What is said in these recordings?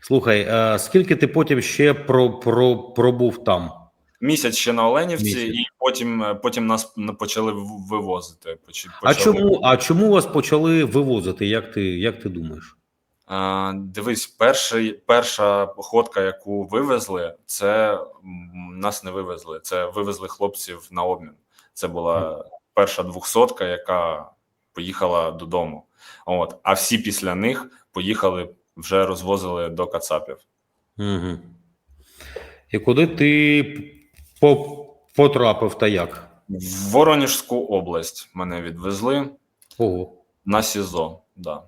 Слухай, а скільки ти потім ще про, про, пробув там? Місяць ще на Оленівці, Місяць. і потім, е, потім нас почали вивозити. Поч- А чому, а чому вас почали вивозити? Як ти, як ти думаєш? А, дивись, перший, перша ходка, яку вивезли, це нас не вивезли. Це вивезли хлопців на обмін. Це була перша двохсотка, яка поїхала додому. От, а всі після них поїхали, вже розвозили до Кацапів. Угу. І куди ти потрапив та як? В Воронежську область мене відвезли Ого. на СІЗО. Да.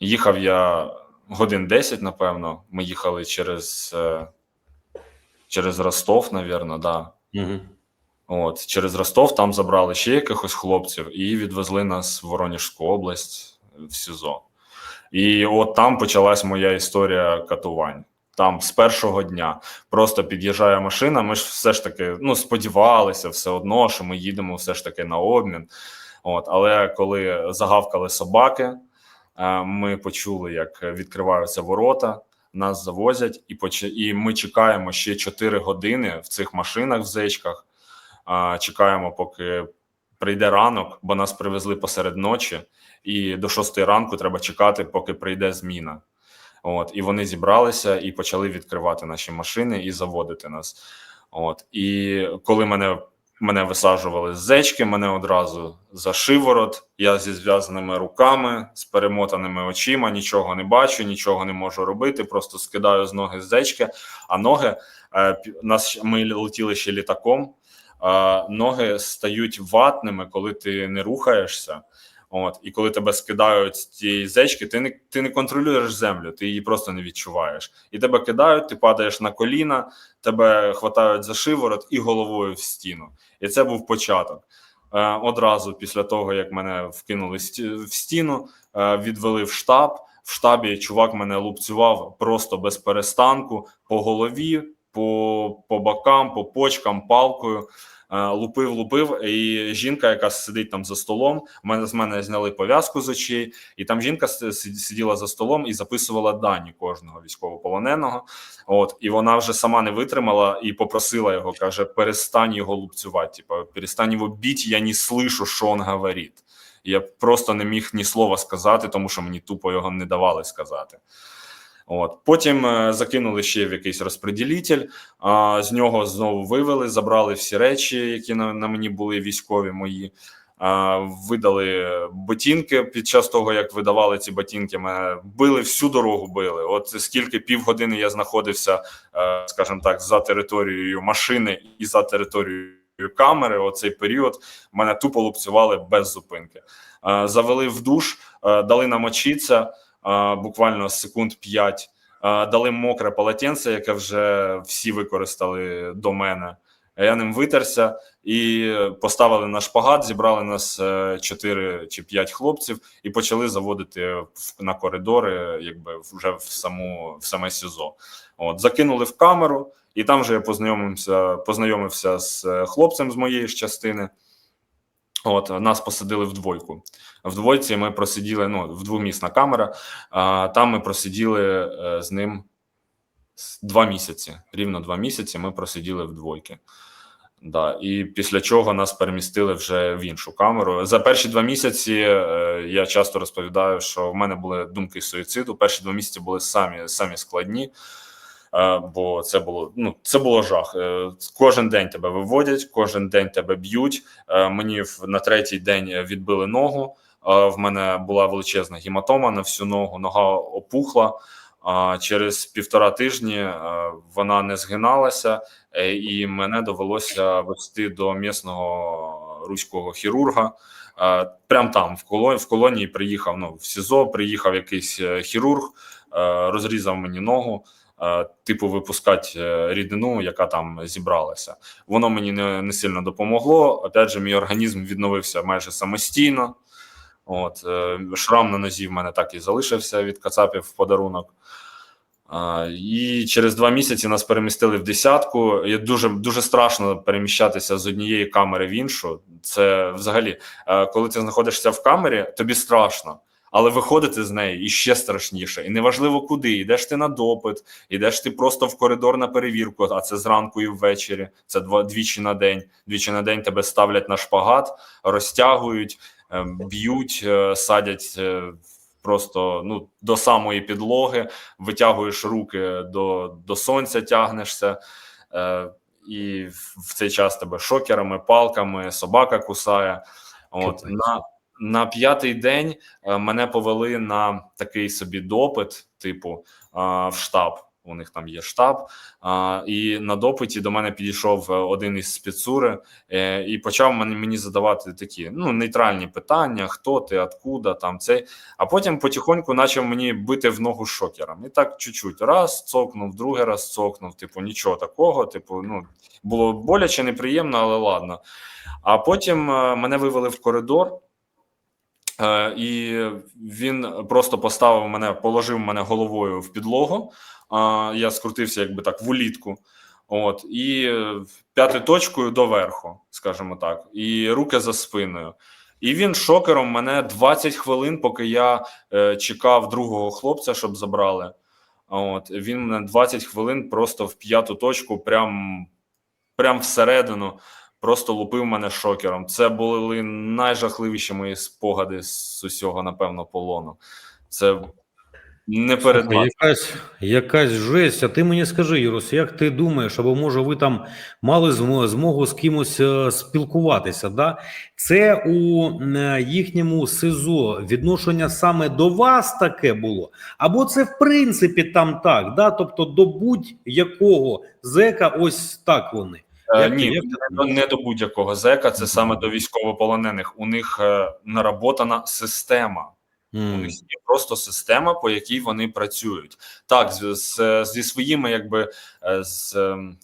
Їхав я годин 10, напевно. Ми їхали через, е, через Ростов, напевно, да. Угу. От, через Ростов там забрали ще якихось хлопців і відвезли нас в Воронежську область в СІЗО. І от там почалась моя історія катувань. Там з першого дня просто під'їжджає машина. Ми ж все ж таки ну, сподівалися все одно, що ми їдемо все ж таки на обмін. От, але коли загавкали собаки, е, ми почули, як відкриваються ворота, нас завозять, і, поч... і ми чекаємо ще 4 години в цих машинах в зечках. А, чекаємо, поки прийде ранок, бо нас привезли посеред ночі, і до 6 ранку треба чекати, поки прийде зміна. От, і вони зібралися і почали відкривати наші машини і заводити нас. От, і коли мене, мене висаджували з зечки, мене одразу за шиворот, я зі зв'язаними руками, з перемотаними очима, нічого не бачу, нічого не можу робити, просто скидаю з ноги з зечки, а ноги е, нас ми летіли ще літаком ноги стають ватними, коли ти не рухаєшся. От, і коли тебе скидають з цієї зечки, ти не ти не контролюєш землю, ти її просто не відчуваєш. І тебе кидають, ти падаєш на коліна, тебе хватають за шиворот і головою в стіну. І це був початок. Е, одразу після того, як мене вкинули в стіну, е, відвели в штаб. В штабі чувак мене лупцював просто без перестанку по голові, по, по бокам, по почкам, палкою. Е, Лупив, лупив, і жінка, яка сидить там за столом, мене з мене зняли пов'язку з очей, і там жінка сиділа за столом і записувала дані кожного військовополоненого. От і вона вже сама не витримала і попросила його, каже: перестань його лупцювати. Типа, перестань його бити, я не слышу, що він говорить. Я просто не міг ні слова сказати, тому що мені тупо його не давали сказати. От потім е, закинули ще в якийсь розпреділитель. А, з нього знову вивели, забрали всі речі, які на, на мені були військові мої. Видали ботинки під час того, як видавали ці ботинки, мене били всю дорогу. Били. От скільки півгодини я знаходився, е, скажімо так, за територією машини і за територією камери. Оцей період мене тупо лупцювали без зупинки. Е, завели в душ, дали намочитися буквально секунд 5. Е, Дали мокре полотенце, яке вже всі використали до мене. Я ним витерся і поставили на шпагат, зібрали нас 4 чи 5 хлопців і почали заводити на коридори, якби вже в саму в саме СІЗО. От закинули в камеру, і там вже я познайомився, познайомився з е, хлопцем з моєї частини. От нас посадили в двойку. В двойці ми просиділи. Ну, в двомісна камера. А, там ми просиділи е, з ним два місяці. Рівно два місяці ми просиділи в двойки. Да, і після чого нас перемістили вже в іншу камеру. За перші два місяці е, я часто розповідаю, що в мене були думки суїциду. Перші два місяці були самі, самі складні. Е, бо це було ну це було жах. Е, Кожен день тебе виводять, кожен день тебе б'ють. Е, Мені на третій день відбили ногу. В мене була величезна гематома на всю ногу, нога опухла. А через півтора тижні вона не згиналася, і мене довелося вести до місного руського хірурга. Прям там, в колонії, в колонії приїхав ну, в СІЗО, приїхав якийсь хірург, розрізав мені ногу, типу, випускати е, рідину, яка там зібралася. Воно мені не, не сильно допомогло. Опять же, мій організм відновився майже самостійно. От, е, шрам на нозі в мене так і залишився від Кацапів в подарунок. І через два місяці нас перемістили в десятку. І дуже дуже страшно переміщатися з однієї камери в іншу. Це взагалі, е, коли ти знаходишся в камері, тобі страшно. Але виходити з неї іще страшніше. І неважливо куди. Йдеш ти на допит, йдеш ти просто в коридор на перевірку, а це зранку і ввечері. Це два двічі на день. Двічі на день тебе ставлять на шпагат, розтягують, е, б'ють, е, садять е, просто ну, до самої підлоги, витягуєш руки до, до сонця, тягнешся. Е, і в цей час тебе шокерами, палками, собака кусає. От на, на п'ятий день е, мене повели на такий собі допит, типу, в штаб. У них там є штаб, а, і на допиті до мене підійшов е, один із спецури е, і почав мені, задавати такі ну нейтральні питання: хто ти, откуда там цей. А потім потихоньку почав мені бити в ногу шокером. І так чуть-чуть раз цокнув, другий раз цокнув. Типу, нічого такого. Типу, ну було боляче, неприємно, але ладно. А потім е, мене вивели в коридор. Е, І він просто поставив мене, положив мене головою в підлогу. А, Я скрутився, якби так, в улітку. От, і п'ятою точкою доверху, скажімо так, і руки за спиною. І він шокером мене 20 хвилин, поки я е, чекав другого хлопця, щоб забрали. От, він мене 20 хвилин просто в п'яту точку, прям, прям всередину, просто лупив мене шокером. Це були найжахливіші мої спогади з усього, напевно, полону. Це не передбачено. якась, якась жесть. А ти мені скажи, Юрос, як ти думаєш, або може ви там мали змо- змогу з кимось е, спілкуватися? Да? Це у е, їхньому СИЗО відношення саме до вас таке було? Або це в принципі там так? Да? Тобто до будь-якого зека ось так вони. Е, Як Ні, як не, не до будь-якого зека, це саме до військовополонених. У них е, наработана система. У них є просто система, по якій вони працюють. Так, з, з, зі своїми, якби е, з ем,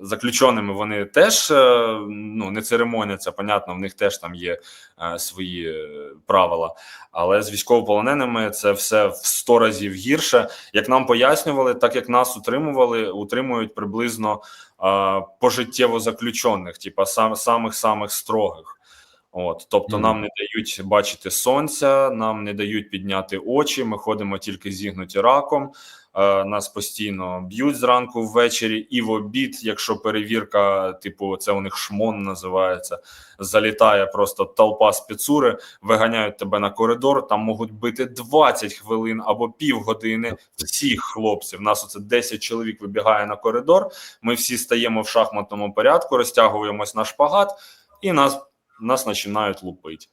заключеними вони теж е, ну, не церемоняться, понятно, в них теж там є е, свої е, правила. Але з військовополоненими це все в 100 разів гірше. Як нам пояснювали, так як нас утримували, утримують приблизно пожиттєво заключених, типа сам, самих самих строгих. От, тобто, Мгм. нам не дають бачити сонця, нам не дають підняти очі. Ми ходимо тільки зігнуті раком. Е, нас постійно б'ють зранку ввечері і в обід, якщо перевірка, типу, це у них шмон називається. Залітає просто толпа спецури, виганяють тебе на коридор. Там можуть бити 20 хвилин або півгодини всіх хлопців. Нас оце 10 чоловік вибігає на коридор. Ми всі стаємо в шахматному порядку, розтягуємось на шпагат, і нас, нас починають лупити.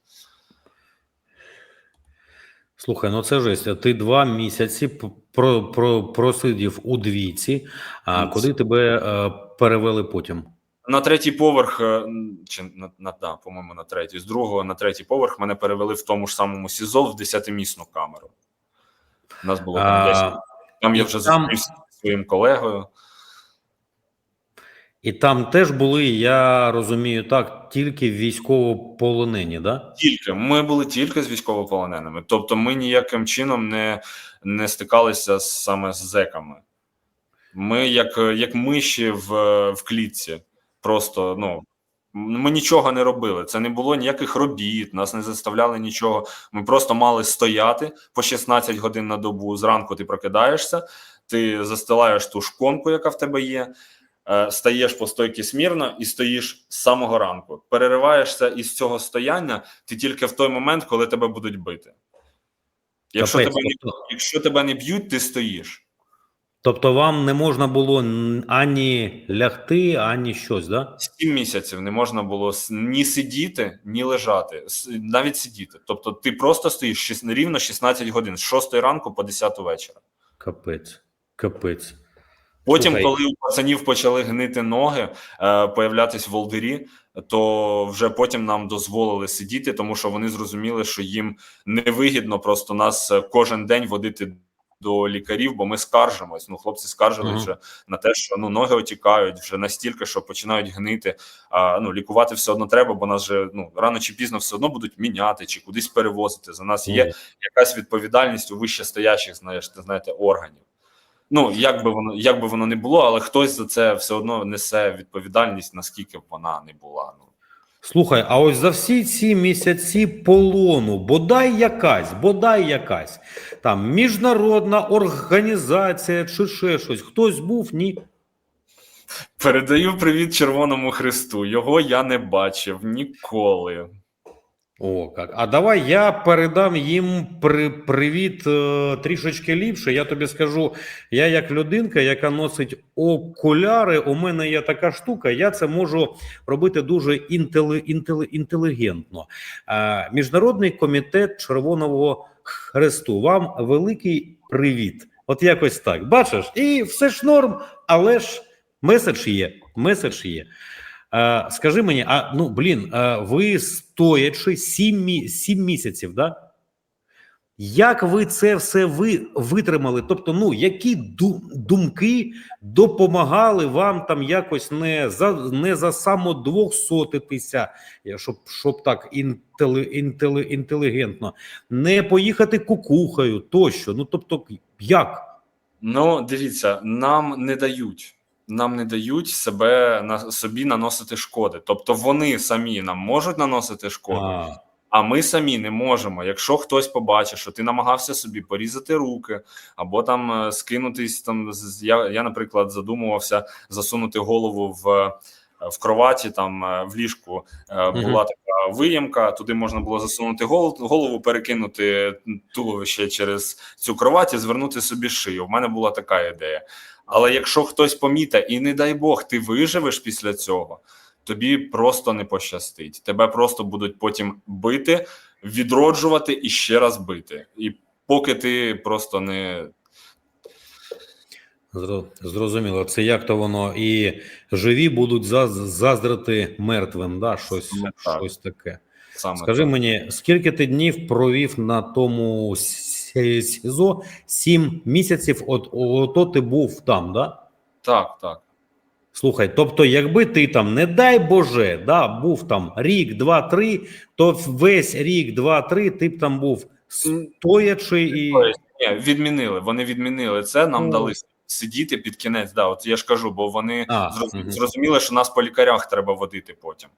Слухай, ну це жесть. Ти два місяці про, про, просидів у двійці, а куди тебе е, перевели потім? На третій поверх, е, чи на, на да, по-моєму, на третій, з другого на третій поверх мене перевели в тому ж самому СІЗО в 10-місну камеру. У нас було там 10. А, Там я вже там- зустрівся зі своїм колегою. І там теж були, я розумію, так, тільки військовополонені, да? Тільки ми були тільки з військовополоненими. Тобто, ми ніяким чином не, не стикалися саме з зеками. Ми, як, як миші в, в клітці, просто ну. Ми нічого не робили. Це не було ніяких робіт, нас не заставляли нічого. Ми просто мали стояти по 16 годин на добу. Зранку ти прокидаєшся, ти застилаєш ту шконку, яка в тебе є, стаєш по стойки смірно і стоїш з самого ранку. Перериваєшся із цього стояння ти тільки в той момент, коли тебе будуть бити. Якщо, Капець, тебе, не, тобто, якщо тебе не б'ють, ти стоїш. тобто вам не можна було ані лягти, ані щось, да? Сім місяців не можна було ні сидіти, ні лежати, навіть сидіти. Тобто ти просто стоїш рівно 16 годин з 6 ранку по 10 вечора. Капець, капець. Потім, Слухай. коли у пацанів почали гнити ноги, е, появлятись волдирі, то вже потім нам дозволили сидіти, тому що вони зрозуміли, що їм невигідно просто нас е, кожен день водити до лікарів, бо ми скаржимось. Ну, хлопці скаржили Мгм. вже на те, що ну ноги отікають вже настільки, що починають гнити. А ну лікувати все одно треба, бо нас же ну рано чи пізно все одно будуть міняти чи кудись перевозити. За нас є Ні. якась відповідальність у вищестоящих, знаєш, ти знаєте, органів. Ну, як би воно як би воно не було, але хтось за це все одно несе відповідальність, наскільки б вона не була. Ну Слухай, а ось за всі ці місяці полону, бодай якась, бодай якась, там міжнародна організація чи ще щось, хтось був, ні. Передаю привіт Червоному Христу. Його я не бачив ніколи. О, як. А давай я передам їм при, привіт е, трішечки ліпше. Я тобі скажу, я як людинка, яка носить окуляри, у мене є така штука, я це можу робити дуже інтели, інтели, інтелігентно. Е, Міжнародний комітет Червоного Хресту, вам великий привіт. От якось так. Бачиш, і все ж норм, але ж меседж є. Меседж є. Е, скажи мені, а ну блін, е, ви стоячи сім, мі- сім місяців, да? Як ви це все ви витримали? Тобто, ну які ду- думки допомагали вам там якось не за не за самодвохсотитися, е, щоб, щоб так інтели, інтели, інтелігентно, не поїхати кукухою тощо. Ну тобто, як? Ну, дивіться, нам не дають. Нам не дають себе на собі наносити шкоди. Тобто вони самі нам можуть наносити шкоду, А, а ми самі не можемо. Якщо хтось побачить, що ти намагався собі порізати руки, або там е, скинутись там. Я, я наприклад, задумувався засунути голову в, е, в кроваті, там е, в ліжку е, Мгм. була така виємка. Туди можна було засунути гол- голову, перекинути туловище через цю кровать і звернути собі шию. У мене була така ідея. Але якщо хтось помітить, і не дай Бог, ти виживеш після цього, тобі просто не пощастить. Тебе просто будуть потім бити, відроджувати і ще раз бити. І поки ти просто не Зрозуміло, це як то воно і живі будуть заз- заздрити мертвим, да? щось, Саме так. щось таке. саме Скажи так. мені, скільки ти днів провів на тому СІЗО? Сім місяців, от ото ти був там, да? так, так. Слухай, тобто, якби ти там, не дай Боже, да, був там рік, два, три, то весь рік, два, три, ти б там був стоячи і. Ні, відмінили. Вони відмінили це. Нам Ну. дали сидіти під кінець. Да, от я ж кажу, бо вони А, зрозуміли, що нас по лікарях треба водити потім.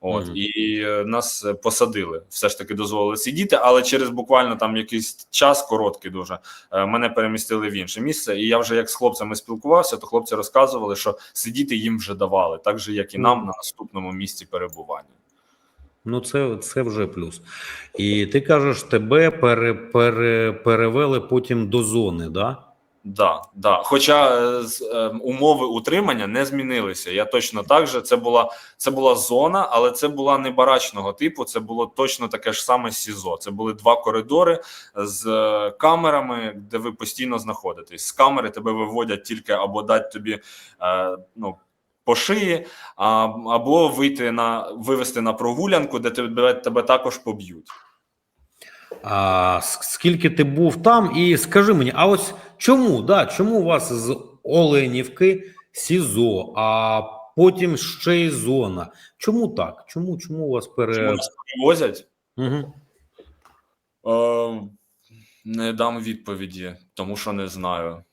От Мгм. і е, нас е, посадили, все ж таки дозволили сидіти, але через буквально там якийсь час короткий дуже е, мене перемістили в інше місце. І я вже як з хлопцями спілкувався, то хлопці розказували, що сидіти їм вже давали, так же як і нам на наступному місці перебування. Ну, це, це вже плюс. І ти кажеш, тебе пере, пере, перевели потім до зони, да? Да, да. Хоча е, з, е, умови утримання не змінилися. Я точно так же. Це була це була зона, але це була не барачного типу. Це було точно таке ж саме СІЗО. Це були два коридори з е, камерами, де ви постійно знаходитесь. З камери тебе виводять тільки або дати тобі е, ну. По шиї, або вийти на вивести на прогулянку, де тебе, тебе також поб'ють. А скільки ти був там, і скажи мені, а ось чому, да, чому вас з Оленівки СІЗО, а потім ще й зона? Чому так? Чому, чому вас пере. Чому нас привозять? Угу. Е, не дам відповіді, тому що не знаю.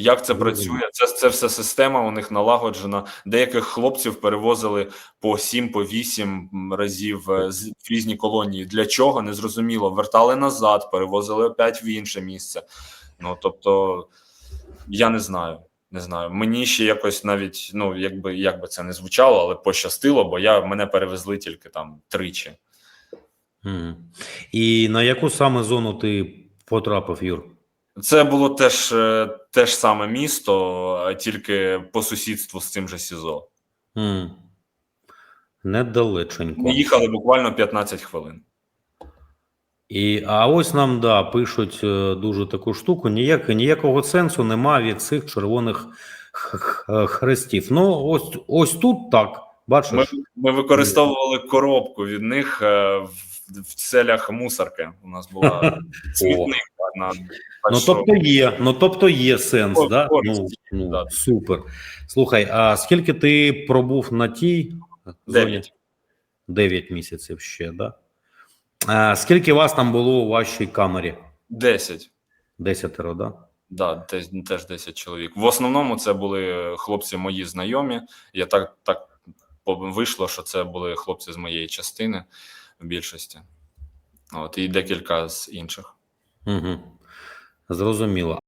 Як це працює? Це, це все система у них налагоджена. Деяких хлопців перевозили по 7 по 8 разів е, з- різні колонії. Для чого? Незрозуміло. Вертали назад, перевозили опять в інше місце. Ну тобто, я не знаю. Не знаю. Мені ще якось навіть, ну, якби як би це не звучало, але пощастило, бо я мене перевезли тільки там тричі. І на яку саме зону ти потрапив, Юр? Це було теж е, те ж саме місто, тільки по сусідству з цим же СІЗО. Угу. Недалеченько. Ми їхали буквально 15 хвилин. І, а ось нам да, пишуть е, дуже таку штуку. Ніяк, ніякого сенсу нема від цих червоних хрестів. Ну, ось, ось тут так. Бачиш? Ми, ми використовували коробку від них е, в, в целях мусорки. У нас була смітник. на- Ну, що тобто є, ну тобто є сенс, Кор- да? користь, Ну, ну, да. супер. Слухай, а скільки ти пробув на тій зоні? Дев'ять. Місяців ще, да? А, скільки вас там було у вашій камері? 10. Десятеро, да? Да, теж, теж 10 чоловік. В основному це були хлопці мої знайомі. Я так, так вийшло, що це були хлопці з моєї частини в більшості. От, і декілька з інших. Угу. Зрозуміло.